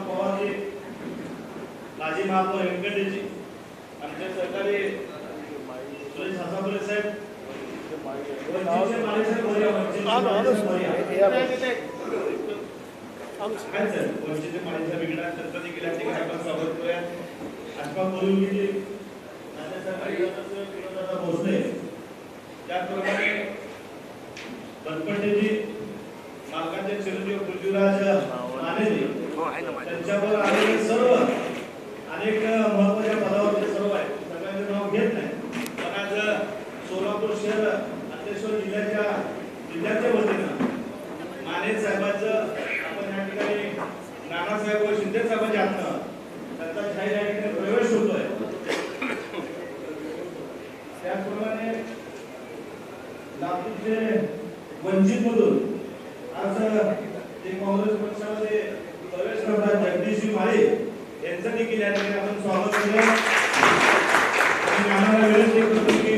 पवारजी माजी महापौर व्यंकटेजी आमचे सरकारी सुरेश हासापुरे साहेब वंचितचे माने साहेब इकडे गेल्या बोरिवलीचे माझे सहकारी सदस्य विनोददादा भोसले त्याचप्रमाणे बनपटेजी मालकाचे चिरंजीव पृथ्वीराज मानेजी त्यांच्यावर आलेले सर्व अनेक महत्त्वाच्या पदावर ते सर्व आहेत. सगळ्यांचे नाव घेत नाही. पण आज सोलापूर शहर जिल्ह्याच्या जिल्ह्याच्या वतीनं माने साहेबांचं आपण या ठिकाणी नानासाहेब व शिंदे साहेबांच्या हातनं त्यांचा जाहीर या ठिकाणी प्रवेश होतोय. त्याचप्रमाणे लातूरचे वंचित मधून आज जे काँग्रेस पक्षामध्ये प्रवेश करतात जगदीशजी माळे यांचं देखील या ठिकाणी आपण स्वागत केलं आणि आम्हाला विनंती करतो की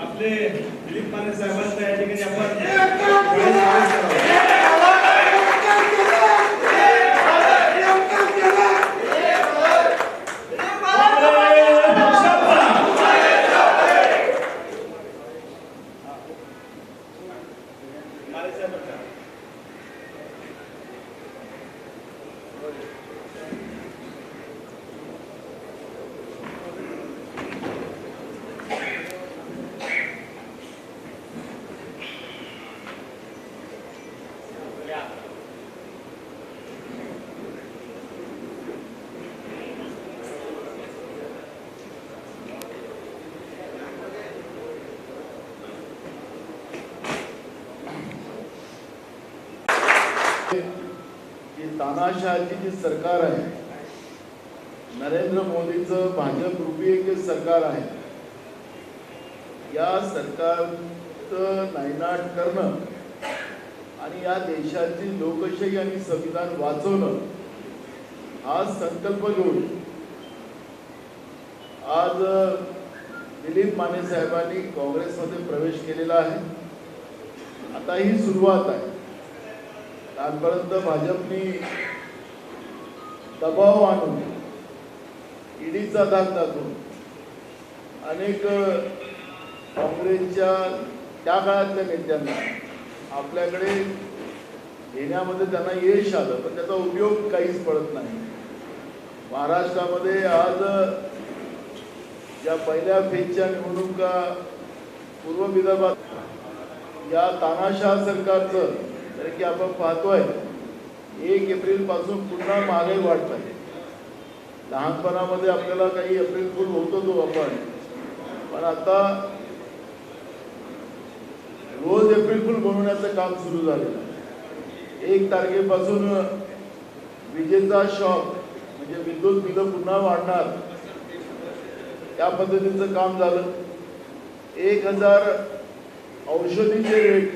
आपले दिलीप माने साहेबांचं या ठिकाणी आपण प्रवेश करावा. माळे साहेबांचा. की जी सरकार आहे नरेंद्र मोदीचं भाजप रूपी एक सरकार आहे. या सरकारचं नायनाट करणं आणि या देशाची लोकशाही आणि संविधान वाचवणं हा संकल्प घेऊन आज दिलीप माने साहेबांनी काँग्रेसमध्ये प्रवेश केलेला आहे. आता ही सुरुवात आहे. आजपर्यंत भाजपनी दबाव आणून ईडीचा दात दाखवून अनेक काँग्रेसच्या त्या काळातल्या नेत्यांना आपल्याकडे येण्यामध्ये त्यांना यश आलं पण त्याचा उपयोग काहीच पडत नाही. महाराष्ट्रामध्ये आज ज्या पहिल्या फेजच्या निवडणुका पूर्व विदर्भात या तानाशाह सरकारचं कारण की आपण पाहतोय एक एप्रिलपासून पुन्हा महागाई वाढत आहे. लहानपणामध्ये आपल्याला काही एप्रिल फुल होत होतो आपण. पण आता रोज एप्रिल फुल बनवण्याचं काम सुरू झालेलं आहे. एक तारखेपासून विजेचा शॉक म्हणजे विद्युत बिलं पुन्हा वाढणार त्या पद्धतीचं काम झालं. एक हजार औषधीचे रेट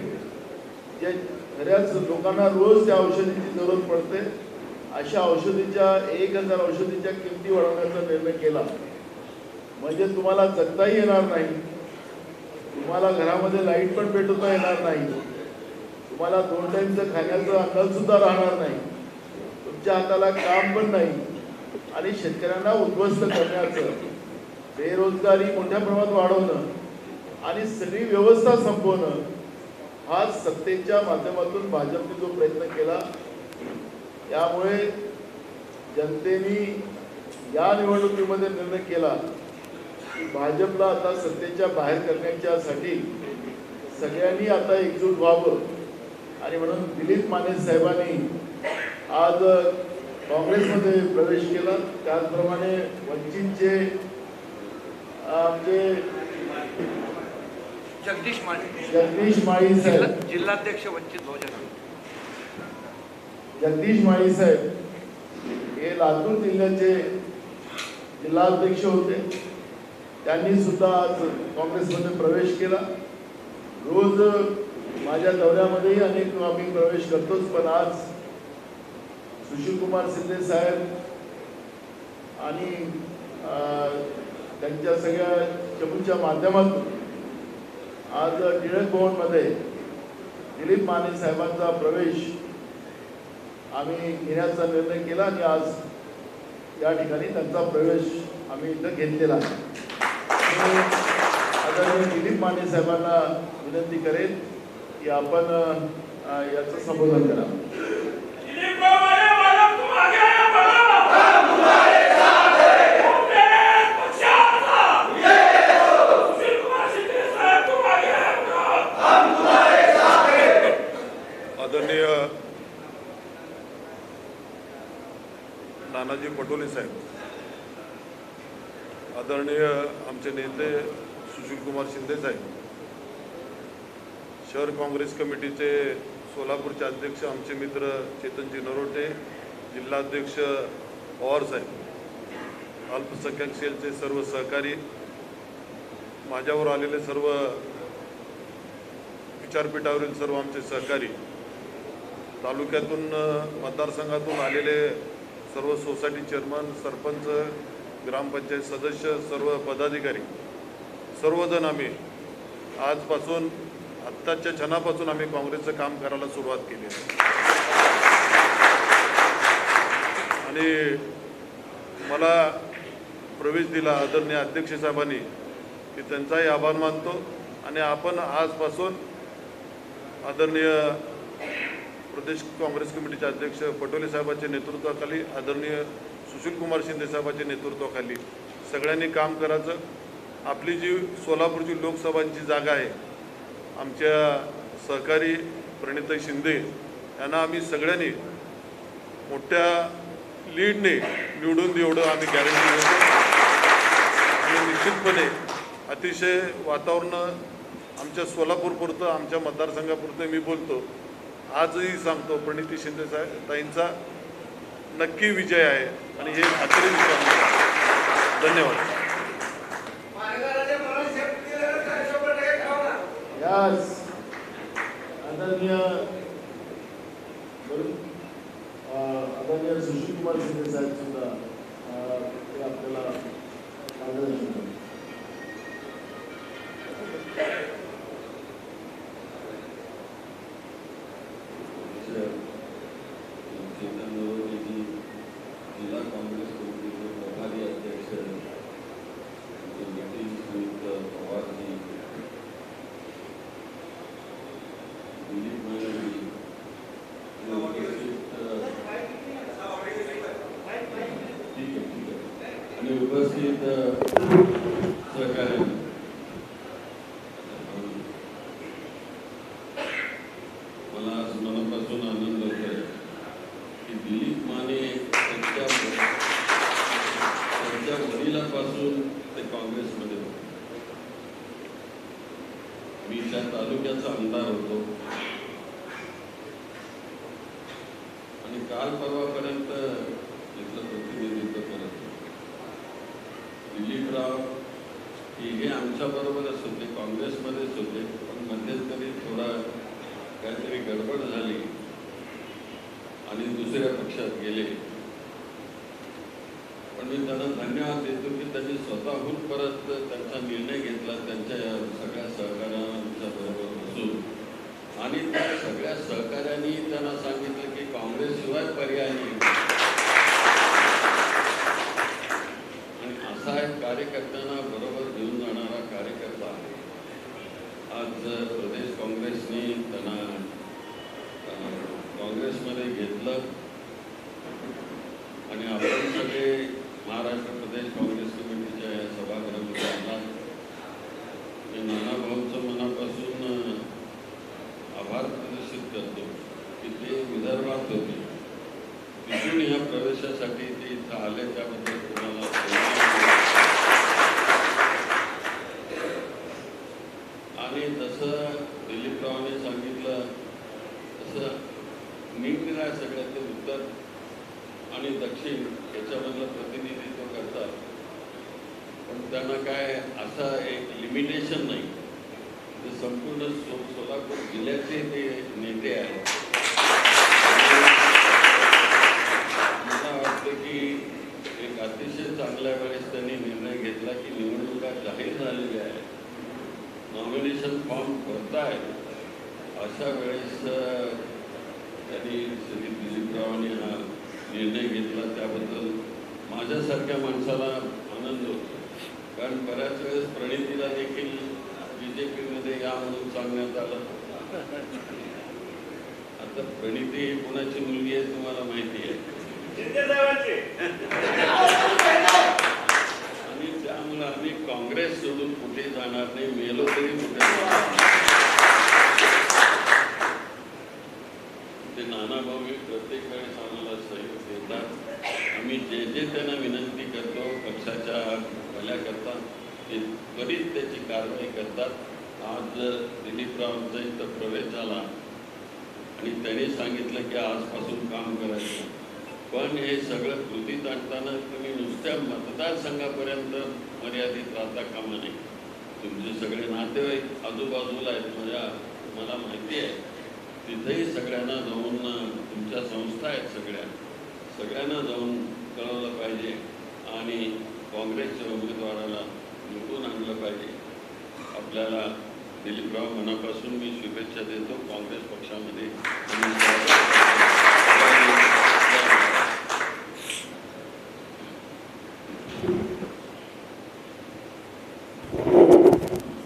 जे बऱ्याच लोकांना रोज त्या औषधीची जरूरत पडते. अशा औषधीच्या एक हजार औषधीच्या किमती वाढवण्याचा निर्णय केला. म्हणजे तुम्हाला जगताही येणार नाही. तुम्हाला घरामध्ये लाइट पण पेटवता येणार नाही. तुम्हाला दोन टाईमचं खाण्याचं अंदाज सुद्धा राहणार नाही. तुमच्या हाताला काम पण नाही. आणि शेतकऱ्यांना उद्ध्वस्त करण्याचं बेरोजगारी मोठ्या प्रमाणात वाढवणं आणि सगळी व्यवस्था संपवणं आज सत्तेच्या माध्यमातून भाजपने जो प्रयत्न केला त्यामुळे जनतेने या निवडणुकीमध्ये निर्णय केला की भाजपला आता सत्तेच्या बाहेर करण्याच्यासाठी सगळ्यांनी आता एकजूट व्हावं. आणि म्हणून दिलीप माने साहेबांनी आज काँग्रेसमध्ये प्रवेश केला. त्याचप्रमाणे वंचितचे आमचे जगदीश माने जगदीश माळी साहेब. जिल्हा- जिल्हाध्यक्ष वंचित बहुजन जगदीश माळी साहेब हे लातूर जिल्ह्याचे जिल्हाध्यक्ष होते. त्यांनी सुद्धा आज काँग्रेसमध्ये प्रवेश केला. रोज माझ्या दौऱ्यामध्येही अनेक आम्ही प्रवेश करतोच पण आज सुशीलकुमार शिंदे साहेब आणि त्यांच्या सगळ्या चमूच्या माध्यमातून आज टिळक भवनमध्ये दिलीप माने साहेबांचा प्रवेश आम्ही घेण्याचा निर्णय केला आणि आज या ठिकाणी त्यांचा प्रवेश आम्ही इथं घेतलेला आहे. मी आदरणीय दिलीप माने साहेबांना विनंती करेन की आपण याचं संबोधन करा नानाजी पटोले साहेब. आदरणीय आमचे नेते सुशीलकुमार शिंदे साहेब. शहर काँग्रेस कमिटीचे सोलापूरचे अध्यक्ष आमचे मित्र चेतनजी नरोटे जिल्हाध्यक्ष पवार साहेब. अल्पसंख्याक सेलचे सर्व सहकारी माझ्यावर आलेले सर्व विचारपीठावरील सर्व आमचे सहकारी तालुक्यातून मतदारसंघातून आलेले सर्व सोसायटी चेअरमन सरपंच ग्रामपंचायत सदस्य सर्व पदाधिकारी सर्वजण आम्ही आजपासून आत्ताच्या क्षणापासून आम्ही काँग्रेसचं काम करायला सुरुवात केली आणि मला प्रवेश दिला आदरणीय अध्यक्ष साहेबांनी की त्यांचाही आभार मानतो. आणि आपण आजपासून आदरणीय प्रदेश काँग्रेस कमिटीचे अध्यक्ष पटोले साहेबांच्या नेतृत्वाखाली आदरणीय सुशीलकुमार शिंदे साहेबांच्या नेतृत्वाखाली सगळ्यांनी काम करायचं. आपली जी सोलापूरची लोकसभांची जागा आहे आमच्या सहकारी प्रणिताई शिंदे यांना आम्ही सगळ्यांनी मोठ्या लीडने निवडून देवढं एवढं आम्ही गॅरंटी देतो. आणि निश्चितपणे अतिशय वातावरण आमच्या सोलापूरपुरतं आमच्या मतदारसंघापुरतं मी बोलतो. आजही सांगतो प्रणिती शिंदे साहेब ताईंचा नक्की विजय आहे आणि हे खात्री धन्यवाद यास आदरणीय वरुण, अ, आदरणीय सुशील कुमार शिंदे साहेब सुद्धा अ, ते आपल्याला मार्गदर्शन करतील. चेतन नरोटेजी जिल्हा काँग्रेस कमिटीचे प्रभारी अध्यक्ष नितीन सुमित पवारजी दिलीप मानेजी आणि उपस्थित ठीक आहे ठीक आहे आणि उपस्थित सहकार्य मला आज मनापासून आनंद होत आहे की दिलीप माने त्यांच्या त्यांच्या वडिलापासून ते काँग्रेसमध्ये होते मी त्या तालुक्याचा आमदार होतो. आणि काल परवापर्यंत इथलं प्रतिनिधित्व करत दिलीपराव हे हे आमच्याबरोबरच होते काँग्रेसमध्येच होते पण मध्यंतरी थोडा काहीतरी गडबड झाली. आणि दुसऱ्या पक्षात गेले. पण मी त्यांना धन्यवाद देतो की त्यांनी स्वतःहून परत त्यांचा निर्णय घेतला त्यांच्या या सगळ्या सहकाऱ्यांच्या बरोबर बसून. आणि त्या सगळ्या सहकाऱ्यांनी त्यांना सांगितलं की काँग्रेसशिवाय पर्याय नाही आणि असा एक कार्यकर्त्यांना बरोबर घेऊन जाणारा कार्यकर्ता आहे आज प्रदेश काँग्रेसने त्यांना अं, काँग्रेसमध्ये घेतलं आणि आपण सगळे महाराष्ट्र प्रदेश काँग्रेस कमिटीच्या या सभागृहामध्ये आला मी नाना भाऊचं मनापासून अं, आभार प्रदर्शित करतो की ते विदर्भात होते. तिथून ह्या प्रवेशासाठी ते इथं आले त्याबद्दल तुम्हाला आणि जसं दिलीपरावाने सांगितलं तसं निरनिराळ्या सगळ्यात ते उत्तर आणि दक्षिण याच्यामधलं प्रतिनिधित्व करतात. पण त्यांना काय असं एक लिमिटेशन नाही. ते संपूर्ण सोलापूर जिल्ह्याचे ते नेते आहेत. मला वाटतं की एक अतिशय चांगल्या वेळेस त्यांनी निर्णय घेतला की निवडणुका जाहीर झालेल्या आहेत. नॉमिनेशन फॉर्म भरतायत. अशा वेळेस त्यांनी श्री दिलीपरावांनी निर्णय घेतला. त्याबद्दल माझ्यासारख्या माणसाला आनंद होतो. कारण बऱ्याच वेळेस प्रणितीला देखील बी जे पीमध्ये या म्हणून सांगण्यात आलं. आता प्रणिती ही कोणाची मुलगी आहे तुम्हाला माहिती आहे? आणि त्यामुळे आम्ही काँग्रेस सोडून कुठे जाणार नाही मेलो तरी कुठे. ते नाना भाऊ प्रत्येक वेळेस आम्हाला सहयोग देतात. आम्ही जे जे त्यांना विनंती करतो पक्षाच्या भल्याकरता ते त्वरित त्याची कारवाई करतात. आज दिलीपरावांचा इथं प्रवेश झाला आणि त्यांनी सांगितलं की आजपासून काम करायचं. पण हे सगळं कृतीत आणताना तुम्ही नुसत्या मतदारसंघापर्यंत मर्यादित राहता कामा नये. तुमचे सगळे नातेवाईक आजूबाजूला आहेत माझ्या मला माहिती आहे. तिथेही सगळ्यांना जाऊन तुमच्या संस्था आहेत सगळ्या. सगळ्यांना जाऊन कळवलं पाहिजे. आणि काँग्रेसच्या उमेदवाराला निवडून आणलं पाहिजे. आपल्याला दिलीपराव मनापासून मी शुभेच्छा देतो. काँग्रेस पक्षामध्ये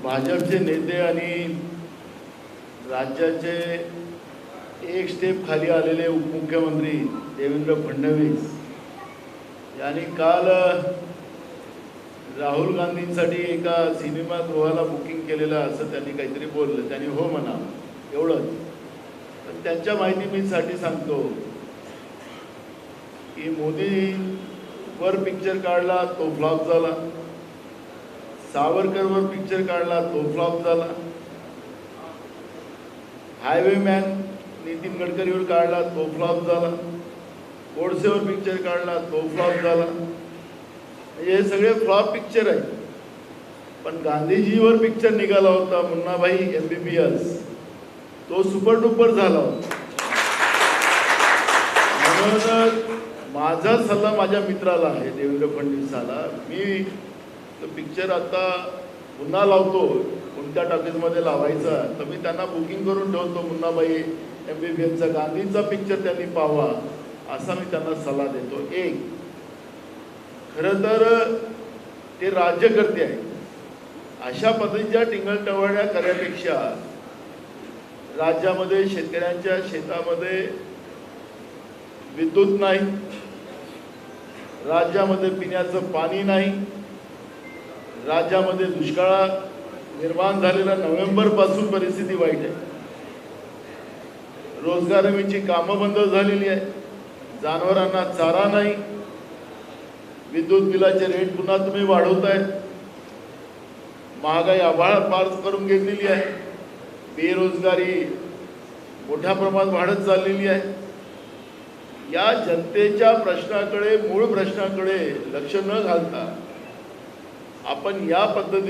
भाजपचे नेते आणि राज्याचे एक स्टेप खाली आलेले उपमुख्यमंत्री देवेंद्र फडणवीस यांनी काल राहुल गांधींसाठी एका सिनेमागृहाला बुकिंग केलेलं असं त्यांनी काहीतरी बोललं. त्यांनी हो म्हणा एवढंच. पण त्यांच्या माहितीसाठी सांगतो की मोदीवर पिक्चर काढला तो फ्लॉप झाला. सावरकरवर पिक्चर काढला तो फ्लॉप झाला. हायवे मॅन नितीन गडकरीवर काढला तो फ्लॉप झाला. गोडसेवर पिक्चर काढला तो फ्लॉप झाला. म्हणजे हे सगळे फ्लॉप पिक्चर आहेत. पण गांधीजीवर पिक्चर निघाला होता Munnabhai M B B S तो सुपर डुपर झाला होता. म्हणून माझा सल्ला माझ्या मित्राला आहे देवेंद्र फडणवीसाला मी तो पिक्चर आता पुन्हा लावतो. कोणत्या टॉकीजमध्ये लावायचा तर मी त्यांना बुकिंग करून ठेवतो मुन्नाबाई एम बी बी एसचा गांधींचा पिक्चर त्यांनी पाहावा असा मी त्यांना सल्ला देतो. एक खरं तर ते राज्यकर्ते आहेत. अशा पद्धतीच्या टिंगलटवळ्या करण्यापेक्षा राज्यामध्ये शेतकऱ्यांच्या शेतामध्ये विद्युत नाही राज्यामध्ये पिण्याचं पाणी नाही राज्यामध्ये दुष्काळ निर्माण झालेला नोव्हेंबरपासून परिस्थिती वाईट आहे. रोजगार हमीची कामं बंद झालेली आहे जनावरांना चारा नाही. विद्युत बिलाचे रेट पुन्हा तुम्ही वाढवताय. महागाई आभाळात पार करून घेतलेली आहे. बेरोजगारी मोठ्या प्रमाणात वाढत चाललेली आहे. या जनतेच्या प्रश्नाकडे मूळ प्रश्नाकडे लक्ष न घालता आपण या पद्धती